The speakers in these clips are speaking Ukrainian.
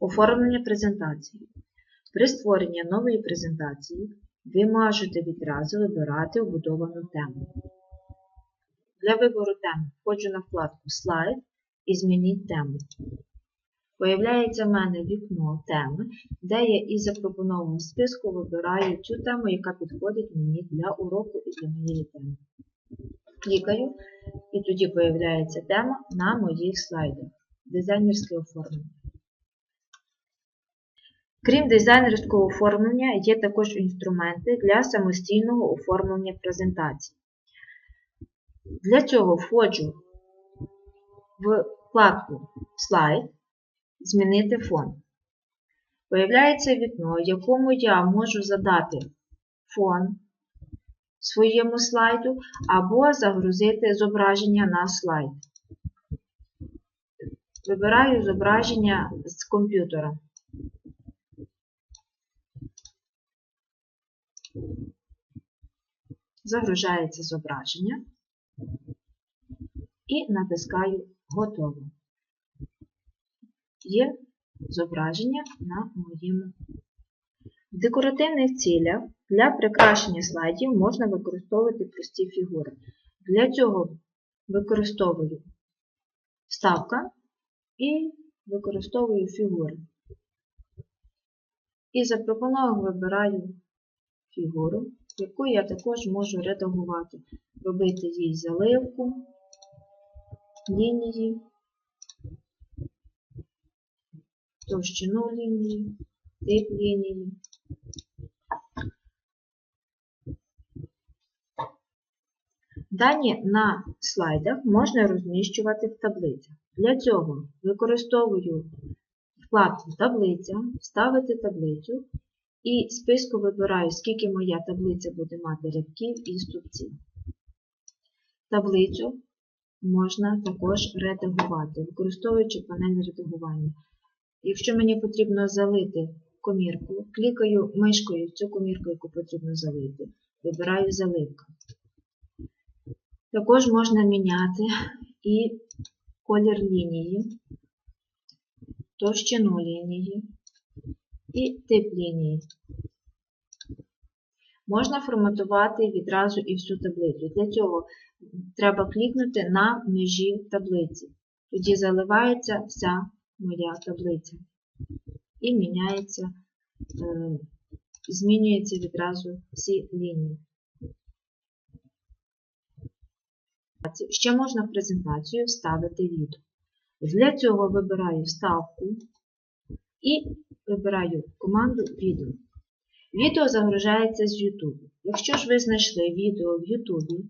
Оформлення презентації. При створенні нової презентації ви можете відразу вибирати вбудовану тему. Для вибору теми входжу на вкладку Слайд і змініть тему. Появляється в мене вікно теми, де я із запропонованого списку вибираю цю тему, яка підходить мені для уроку і для моєї теми. Клікаю, і тоді появляється тема на моїх слайдах. Дизайнерське оформлення. Крім дизайнерського оформлення, є також інструменти для самостійного оформлення презентації. Для цього входжу в вкладку Слайд, Змінити фон. Появляється вікно, в якому я можу задати фон своєму слайду або загрузити зображення на слайд. Вибираю зображення з комп'ютера. Загружається зображення і натискаю Готово. Є зображення на моєму. В декоративних цілях для прикрашення слайдів можна використовувати прості фігури. Для цього використовую вставка і використовую фігури. І запропоновано вибираю фігуру, яку я також можу редагувати, робити їй заливку, лінії, товщину лінії, тип лінії. Дані на слайдах можна розміщувати в таблицях. Для цього використовую вкладку Таблиця, вставити таблицю і списку вибираю, скільки моя таблиця буде мати рядків і стовпців. Таблицю можна також редагувати, використовуючи панель редагування. Якщо мені потрібно залити комірку, клікаю мишкою цю комірку, яку потрібно залити, вибираю заливка. Також можна міняти і колір лінії, товщину лінії і тип лінії. Можна форматувати відразу і всю таблицю. Для цього треба клікнути на межі таблиці. Тоді заливається вся моя таблиця. І міняється, е, змінюється відразу всі лінії. Ще можна в презентацію вставити відео. Для цього вибираю вставку і вибираю команду відео. Відео загружається з YouTube. Якщо ж ви знайшли відео в YouTube,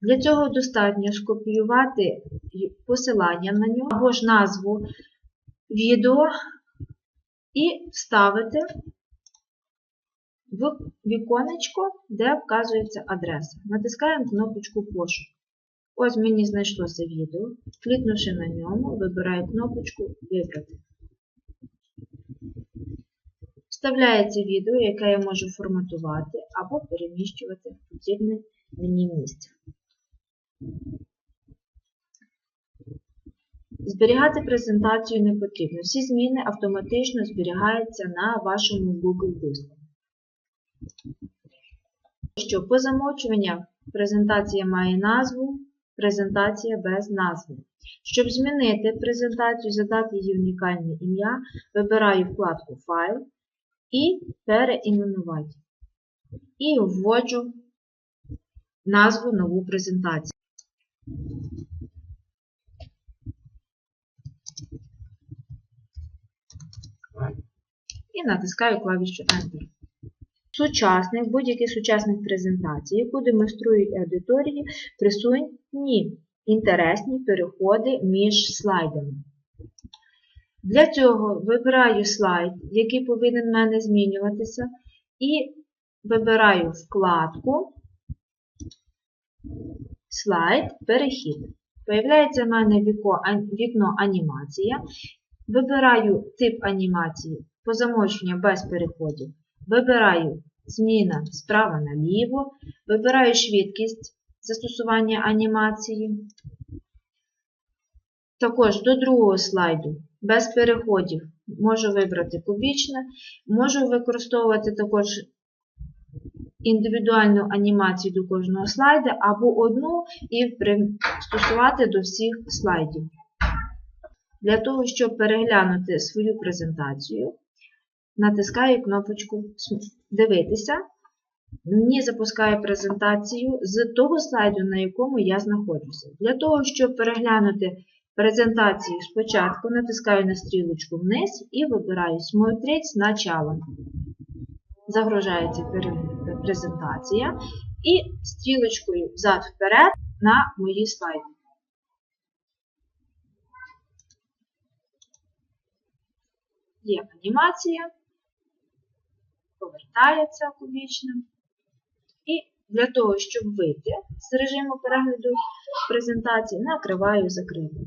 для цього достатньо скопіювати посилання на нього або ж назву відео і вставити в віконечко, де вказується адреса. Натискаємо кнопочку Пошук. Ось мені знайшлося відео. Клікнувши на ньому, вибираю кнопочку Вибрати. Вставляється відео, яке я можу форматувати або переміщувати в потрібне мені місце. Зберігати презентацію не потрібно. Всі зміни автоматично зберігаються на вашому Google диску. Що по замовчуванню презентація має назву, презентація без назви. Щоб змінити презентацію, задати їй унікальне ім'я, вибираю вкладку Файл і переіменувати. І вводжу назву нову презентацію. І натискаю клавішу Enter. Сучасних, будь-яких сучасних презентацій, яку демонструють аудиторії, присутні інтересні переходи між слайдами. Для цього вибираю слайд, який повинен в мене змінюватися, і вибираю вкладку Слайд Перехід. Появляється в мене вікно анімація. Вибираю тип анімації по замовчуванню без переходів. Вибираю зміна справа наліво, вибираю швидкість застосування анімації. Також до другого слайду без переходів можу вибрати кубічне, можу використовувати також індивідуальну анімацію до кожного слайду або одну і пристосувати до всіх слайдів. Для того, щоб переглянути свою презентацію, натискаю кнопочку Дивитися. Мені запускає презентацію з того слайду, на якому я знаходжуся. Для того, щоб переглянути презентацію спочатку, натискаю на стрілочку вниз і вибираю «Смотреть сначала». Загружається пере- презентація і стрілочкою взад-вперед на мої слайди. Є анімація, повертається кубічним. І для того, щоб вийти з режиму перегляду презентації, накриваю закрити.